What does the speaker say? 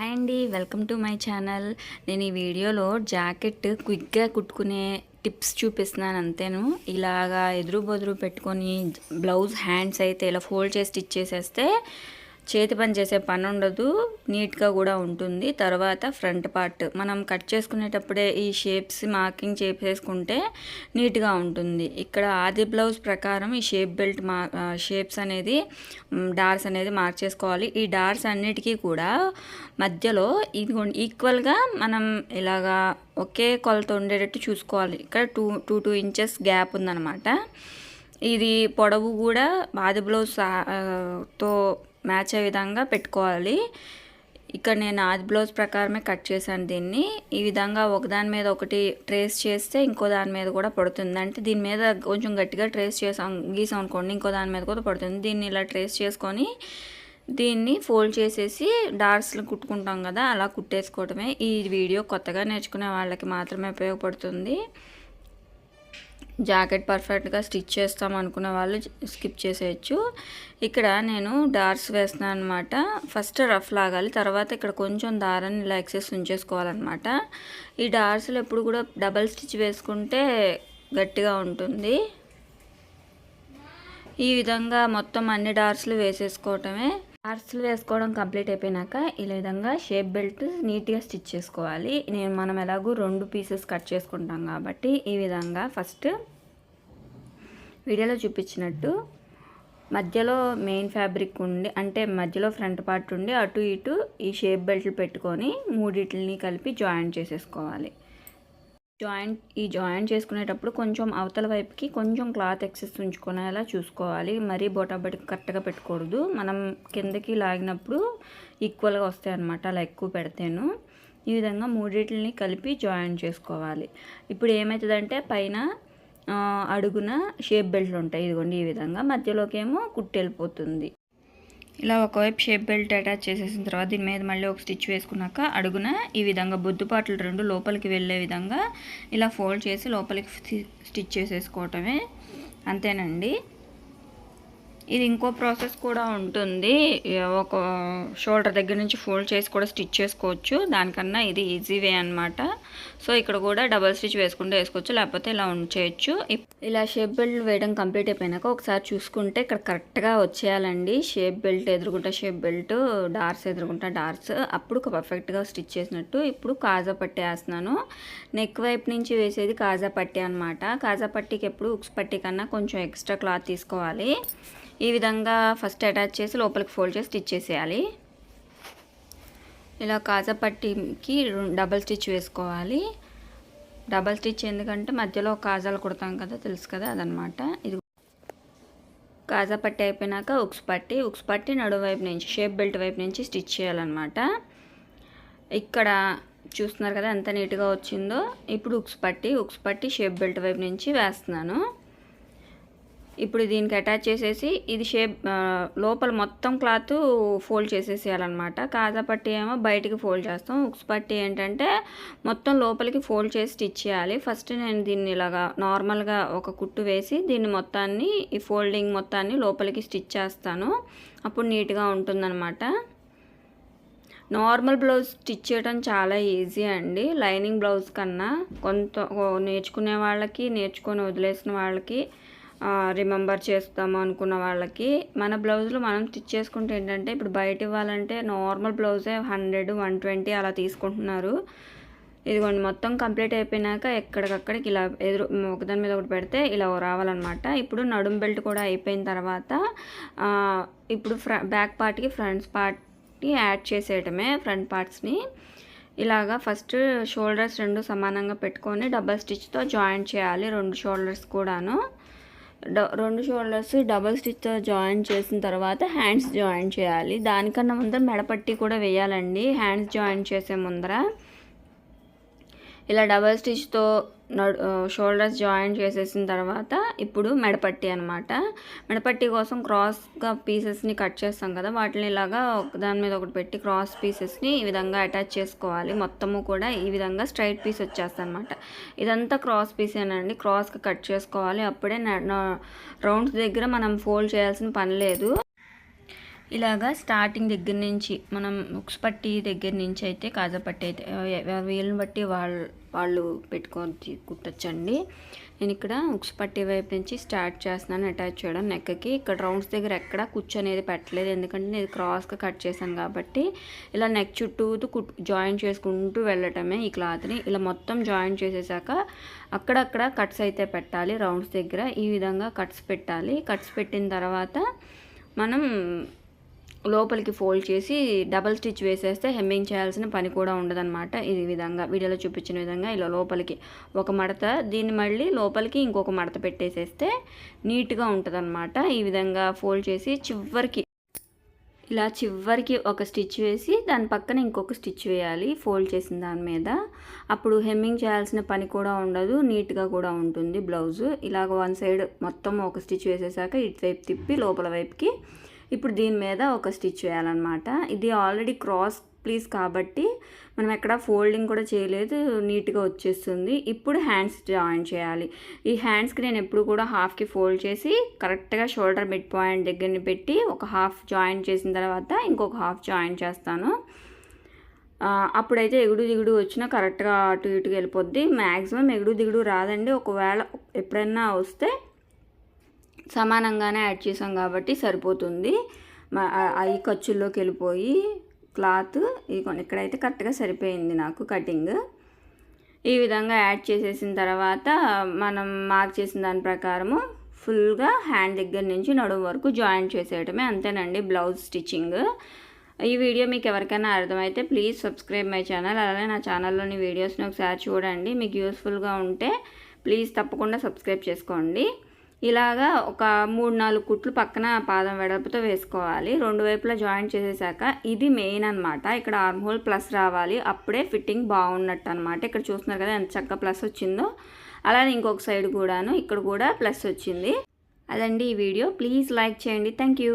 Hi అండి welcome to my channel. నేను ఈ వీడియోలో జాకెట్ క్విక్గా కుట్టుకునే టిప్స్ చూపిస్తున్నాను అంతేను. ఇలాగా ఎదురు బొదురు పెట్టుకొని బ్లౌజ్ హ్యాండ్స్ అయితే ఇలా ఫోల్డ్ చేసి స్టిచ్ చేసేస్తే చేతి పని చేసే పని ఉండదు నీట్గా కూడా ఉంటుంది. తర్వాత ఫ్రంట్ పార్ట్ మనం కట్ చేసుకునేటప్పుడే ఈ షేప్స్ మార్కింగ్ చేసేసుకుంటే నీట్గా ఉంటుంది. ఇక్కడ ఆది బ్లౌజ్ ప్రకారం ఈ షేప్ బెల్ట్ మా షేప్స్ అనేది డార్స్ అనేది మార్క్ చేసుకోవాలి. ఈ డార్స్ అన్నిటికీ కూడా మధ్యలో ఇది ఈక్వల్గా మనం ఇలాగా ఒకే కొలత ఉండేటట్టు చూసుకోవాలి. ఇక్కడ two two two inches gap ఉందన్నమాట. ఇది పొడవు కూడా ఆది బ్లౌజ్తో మ్యాచ్ అయ్యే విధంగా పెట్టుకోవాలి. ఇక్కడ నేను ఆది బ్లౌజ్ ప్రకారమే కట్ చేశాను దీన్ని. ఈ విధంగా ఒకదాని మీద ఒకటి ట్రేస్ చేస్తే ఇంకో దాని మీద కూడా పడుతుంది. అంటే దీని మీద కొంచెం గట్టిగా ట్రేస్ చేసాం గీసాం అనుకోండి ఇంకో దాని మీద కూడా పడుతుంది. దీన్ని ఇలా ట్రేస్ చేసుకొని దీన్ని ఫోల్డ్ చేసేసి డార్స్లు కుట్టుకుంటాం కదా అలా కుట్టేసుకోవటమే. ఈ వీడియో కొత్తగా నేర్చుకునే వాళ్ళకి మాత్రమే ఉపయోగపడుతుంది. జాకెట్ పర్ఫెక్ట్గా స్టిచ్ చేస్తాం అనుకున్న వాళ్ళు స్కిప్ చేసేయచ్చు. ఇక్కడ నేను డార్స్ వేస్తున్నాను అనమాట ఫస్ట్ రఫ్ లాగాలి తర్వాత ఇక్కడ కొంచెం దారాన్ని ఇలా ఎక్సెస్ ఉంచేసుకోవాలన్నమాట. ఈ డార్స్లు ఎప్పుడు కూడా డబల్ స్టిచ్ వేసుకుంటే గట్టిగా ఉంటుంది. ఈ విధంగా మొత్తం అన్ని డార్స్లు వేసేసుకోవటమే. డార్స్లు వేసుకోవడం కంప్లీట్ అయిపోయినాక ఈ విధంగా షేప్ బెల్ట్ నీట్గా స్టిచ్ చేసుకోవాలి. నేను మనం ఎలాగో రెండు పీసెస్ కట్ చేసుకుంటాం కాబట్టి ఈ విధంగా ఫస్ట్ వీడియోలో చూపించినట్టు మధ్యలో మెయిన్ ఫ్యాబ్రిక్ ఉండి అంటే మధ్యలో ఫ్రంట్ పార్ట్ ఉండి అటు ఇటు ఈ షేప్ బెల్ట్లు పెట్టుకొని మూడిటిని కలిపి జాయింట్ చేసేసుకోవాలి. జాయింట్ ఈ జాయింట్ చేసుకునేటప్పుడు కొంచెం అవతల వైపుకి కొంచెం క్లాత్ ఎక్సెస్ ఉంచుకునేలా చూసుకోవాలి. మరీ బొటాబడి కరెక్ట్గా పెట్టకూడదు మనం కిందకి లాగినప్పుడు ఈక్వల్గా వస్తాయి అన్నమాట. అలా ఎక్కువ పెడతాను. ఈ విధంగా మూడింటిని కలిపి జాయిన్ చేసుకోవాలి. ఇప్పుడు ఏమవుతుందంటే పైన అడుగున షేప్ బెల్ట్లు ఉంటాయి. ఇదిగోండి ఈ విధంగా. మధ్యలోకి ఏమో కుట్టి వెళ్ళిపోతుంది. ఇలా ఒకవైపు షేప్ బెల్ట్ అటాచ్ చేసేసిన తర్వాత దీని మీద మళ్ళీ ఒక స్టిచ్ వేసుకున్నాక అడుగున ఈ విధంగా బొద్దుపాట్లు రెండు లోపలికి వెళ్ళే విధంగా ఇలా ఫోల్డ్ చేసి లోపలికి స్టిచ్ చేసేసుకోవటమే. అంతేనండి. ఇది ఇంకో ప్రాసెస్ కూడా ఉంటుంది. ఒక షోల్డర్ దగ్గర నుంచి ఫోల్డ్ చేసి కూడా స్టిచ్ చేసుకోవచ్చు. దానికన్నా ఇది ఈజీ వే అనమాట సో ఇక్కడ కూడా డబల్ స్టిచ్ వేసుకుంటే వేసుకోవచ్చు లేకపోతే ఇలా ఉంచేయచ్చు. ఇలా షేప్ బెల్ట్ వేయడం కంప్లీట్ అయిపోయినాక ఒకసారి చూసుకుంటే ఇక్కడ కరెక్ట్గా వచ్చేయాలండి. షేప్ బెల్ట్ ఎదురుకుంటా షేప్ బెల్ట్ డార్స్ ఎదురుకుంటా డార్స్. అప్పుడు పర్ఫెక్ట్గా స్టిచ్ చేసినట్టు ఇప్పుడు కాజా పట్టి వేస్తున్నాను. నెక్ వైపు నుంచి వేసేది కాజా పట్టి అనమాట కాజా పట్టికి ఎప్పుడు ఉక్స్ పట్టి కన్నా కొంచెం ఎక్స్ట్రా క్లాత్ తీసుకోవాలి. ఈ విధంగా ఫస్ట్ అటాచ్ చేసి లోపలికి ఫోల్డ్ చేసి స్టిచ్ చేసేయాలి. ఇలా కాజా పట్టికి డబల్ స్టిచ్ వేసుకోవాలి. డబల్ స్టిచ్ ఎందుకంటే మధ్యలో కాజాలు కుడతాం కదా తెలుసు కదా అదనమాట. ఇది కాజా పట్టి అయిపోయినాక ఉక్స్ పట్టి ఉక్స్ పట్టి నడువు వైపు నుంచి షేప్ బెల్ట్ వైపు నుంచి స్టిచ్ చేయాలన్నమాట ఇక్కడ చూస్తున్నారు కదా ఎంత నీట్గా వచ్చిందో. ఇప్పుడు ఉక్స్ పట్టి ఉక్స్ పట్టి షేప్ బెల్ట్ వైపు నుంచి వేస్తున్నాను. ఇప్పుడు దీనికి అటాచ్ చేసేసి ఇది షేప్ లోపల మొత్తం క్లాత్ ఫోల్డ్ చేసేసేయాలన్నమాట. కాజా పట్టి ఏమో బయటికి ఫోల్డ్ చేస్తాం. ఉక్స్ పట్టి ఏంటంటే మొత్తం లోపలికి ఫోల్డ్ చేసి స్టిచ్ చేయాలి. ఫస్ట్ నేను దీన్ని ఇలాగా నార్మల్గా ఒక కుట్టు వేసి దీన్ని మొత్తాన్ని ఈ ఫోల్డింగ్ మొత్తాన్ని లోపలికి స్టిచ్ చేస్తాను. అప్పుడు నీట్గా ఉంటుందన్నమాట. నార్మల్ బ్లౌజ్ స్టిచ్ చేయడం చాలా ఈజీ అండి. లైనింగ్ బ్లౌజ్ కన్నా కొంత నేర్చుకునే వాళ్ళకి నేర్చుకొని వదిలేసిన వాళ్ళకి రిమెంబర్ చేస్తాము అనుకున్న వాళ్ళకి. మన బ్లౌజులు మనం స్టిచ్ చేసుకుంటే ఏంటంటే ఇప్పుడు బయట ఇవ్వాలంటే నార్మల్ బ్లౌజే హండ్రెడ్ వన్ ట్వంటీ అలా తీసుకుంటున్నారు. ఇదిగోండి మొత్తం కంప్లీట్ అయిపోయినాక ఎక్కడికక్కడికి ఇలా ఎదురు ఒకదాని మీద ఒకటి పెడితే ఇలా రావాలన్నమాట. ఇప్పుడు నడుం బెల్ట్ కూడా అయిపోయిన తర్వాత ఇప్పుడు ఫ్ర బ్యాక్ పార్ట్కి ఫ్రంట్ పార్ట్కి యాడ్ చేసేయటమే ఫ్రంట్ పార్ట్స్ని ఇలాగా ఫస్ట్ షోల్డర్స్ రెండు సమానంగా పెట్టుకొని డబల్ స్టిచ్తో జాయింట్ చేయాలి రెండు షోల్డర్స్ కూడాను. రెండు షోల్డర్స్ డబల్ స్టిచ్తో జాయిన్ చేసిన తర్వాత హ్యాండ్స్ జాయిన్ చేయాలి. దానికన్నా ముందర మెడపట్టి కూడా వేయాలండి. హ్యాండ్స్ జాయిన్ చేసే ముందర. ఇలా డబల్ స్టిచ్తో షోల్డర్స్ జాయిన్ చేసేసిన తర్వాత ఇప్పుడు మెడపట్టి అనమాట మెడపట్టి కోసం క్రాస్గా పీసెస్ని కట్ చేస్తాం కదా వాటిని ఇలాగా దాని మీద ఒకటి పెట్టి క్రాస్ పీసెస్ని ఈ విధంగా అటాచ్ చేసుకోవాలి. మొత్తము కూడా ఈ విధంగా స్ట్రైట్ పీస్ వచ్చేస్తుంది అనమాట ఇదంతా క్రాస్ పీసేనండి. క్రాస్గా కట్ చేసుకోవాలి. అప్పుడే రౌండ్స్ దగ్గర మనం ఫోల్డ్ చేయాల్సిన పని లేదు. ఇలాగా స్టార్టింగ్ దగ్గర నుంచి మనం ముక్స్ పట్టి దగ్గర నుంచి అయితే కాజాపట్టి అయితే వీళ్ళని బట్టి వాళ్ళు వాళ్ళు పెట్టుకొని కుట్టచ్చండి. నేను ఇక్కడ ఉక్స్ పట్టి వైపు నుంచి స్టార్ట్ చేస్తున్నాను అటాచ్ చేయడం. నెక్కకి ఇక్కడ రౌండ్స్ దగ్గర ఎక్కడ కుచ్చు అనేది పెట్టలేదు. ఎందుకంటే నేను క్రాస్గా కట్ చేశాను కాబట్టి ఇలా నెక్ చుట్టూ కుట్ జాయిన్ చేసుకుంటూ వెళ్ళటమే ఈ క్లాత్ని ఇలా మొత్తం జాయిన్ చేసేసాక అక్కడక్కడ కట్స్ అయితే పెట్టాలి రౌండ్స్ దగ్గర. ఈ విధంగా కట్స్ పెట్టాలి. కట్స్ పెట్టిన తర్వాత మనం లోపలికి ఫోల్డ్ చేసి డబల్ స్టిచ్ వేసేస్తే హెమ్మింగ్ చేయాల్సిన పని కూడా ఉండదన్నమాట ఈ విధంగా. వీడియోలో చూపించిన విధంగా ఇలా లోపలికి ఒక మడత దీన్ని మళ్ళీ లోపలికి ఇంకొక మడత పెట్టేసేస్తే నీట్గా ఉంటుందన్నమాట. ఈ విధంగా ఫోల్డ్ చేసి చివరికి ఇలా చివరికి ఒక స్టిచ్ వేసి దాని పక్కన ఇంకొక స్టిచ్ వేయాలి ఫోల్డ్ చేసిన దాని మీద. అప్పుడు హెమ్మింగ్ చేయాల్సిన పని కూడా ఉండదు నీట్గా కూడా ఉంటుంది బ్లౌజు. ఇలాగ వన్ సైడ్ మొత్తం ఒక స్టిచ్ వేసేసాక ఇటువైపు తిప్పి లోపల వైపుకి ఇప్పుడు దీని మీద ఒక స్టిచ్ వేయాలన్నమాట. ఇది ఆల్రెడీ క్రాస్ ప్లీజ్ కాబట్టి మనం ఎక్కడ ఫోల్డింగ్ కూడా చేయలేదు నీట్గా వచ్చేస్తుంది. ఇప్పుడు హ్యాండ్స్ జాయిన్ చేయాలి. ఈ హ్యాండ్స్కి నేను ఎప్పుడు కూడా హాఫ్కి ఫోల్డ్ చేసి కరెక్ట్గా షోల్డర్ మిడ్ పాయింట్ దగ్గరని పెట్టి ఒక హాఫ్ జాయిన్ చేసిన తర్వాత ఇంకొక హాఫ్ జాయిన్ చేస్తాను. అప్పుడైతే ఎగుడు దిగుడు వచ్చినా కరెక్ట్గా అటు ఇటుగా వెళ్ళిపోద్ది. మ్యాక్సిమం ఎగుడు దిగుడు రాదండి. ఒకవేళ ఎప్పుడైనా వస్తే సమానంగానే యాడ్ చేసాం కాబట్టి సరిపోతుంది. అవి ఖర్చుల్లోకి వెళ్ళిపోయి క్లాత్ ఇదిగోండి ఇక్కడైతే కరెక్ట్గా సరిపోయింది నాకు కటింగ్. ఈ విధంగా యాడ్ చేసేసిన తర్వాత మనం మార్క్ చేసిన దాని ప్రకారము ఫుల్గా హ్యాండ్ దగ్గర నుంచి నడుము వరకు జాయిన్ చేసేయటమే అంతేనండి బ్లౌజ్ స్టిచ్చింగ్. ఈ వీడియో మీకు ఎవరికైనా అర్థమైతే ప్లీజ్ సబ్స్క్రైబ్ మై ఛానల్ అలాగే నా ఛానల్లోని వీడియోస్ని ఒకసారి చూడండి. మీకు యూస్ఫుల్గా ఉంటే ప్లీజ్ తప్పకుండా సబ్స్క్రైబ్ చేసుకోండి. ఇలాగా ఒక మూడు నాలుగు కుట్లు పక్కన పాదం వెడల్పుతో వేసుకోవాలి. రెండు వైపులా జాయిన్ చేసేసాక ఇది మెయిన్ అన్నమాట. ఇక్కడ ఆర్మ్ హోల్ ప్లస్ రావాలి. అప్పుడే ఫిట్టింగ్ బాగున్నట్టు అనమాట ఇక్కడ చూస్తున్నారు కదా ఎంత చక్కగా ప్లస్ వచ్చిందో. అలానే ఇంకొక సైడ్ కూడాను ఇక్కడ కూడా ప్లస్ వచ్చింది. అదండి ఈ వీడియో. ప్లీజ్ లైక్ చేయండి. Thank you.